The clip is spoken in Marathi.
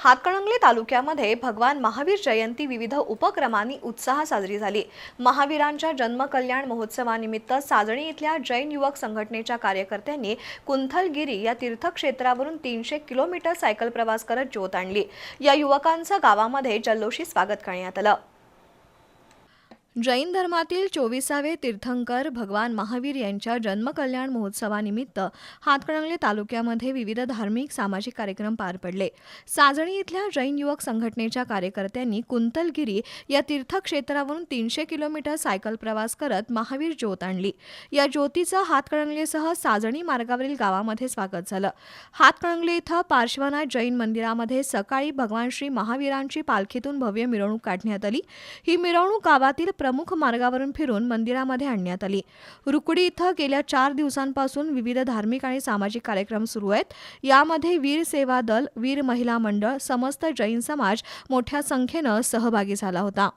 हातकणंगले तालुक्यामध्ये भगवान महावीर जयंती विविध उपक्रमांनी उत्साह साजरी झाली. महावीरांच्या जन्मकल्याण महोत्सवानिमित्त साजणी इथल्या जैन युवक संघटनेच्या कार्यकर्त्यांनी कुंथलगिरी या तीर्थक्षेत्रावरून तीनशे किलोमीटर सायकल प्रवास करत ज्योत आणली. या युवकांचं गावामध्ये जल्लोषी स्वागत करण्यात आलं. जैन धर्मातील चोवीसावे तीर्थंकर भगवान महावीर यांच्या जन्मकल्याण महोत्सवानिमित्त हातकणंगले तालुक्यामध्ये विविध धार्मिक सामाजिक कार्यक्रम पार पडले. साजणी इथल्या जैन युवक संघटनेच्या कार्यकर्त्यांनी कुंतलगिरी या तीर्थक्षेत्रावरून तीनशे किलोमीटर सायकल प्रवास करत महावीर ज्योत आणली. या ज्योतीचं हातकणंगलेसह साजणी मार्गावरील गावामध्ये स्वागत झालं. हातकणंगले इथं पार्श्वनाथ जैन मंदिरामध्ये सकाळी भगवान श्री महावीरांची पालखीतून भव्य मिरवणूक काढण्यात आली. ही मिरवणूक गावातील प्रमुख मार्गावरून फिरून मंदिरामध्ये आणण्यात आली. रुकडी इथं गेल्या चार दिवसांपासून विविध धार्मिक आणि सामाजिक कार्यक्रम सुरू आहेत. यामध्ये वीर सेवा दल वीर महिला मंडळ समस्त जैन समाज मोठ्या संख्येनं सहभागी झाला होता.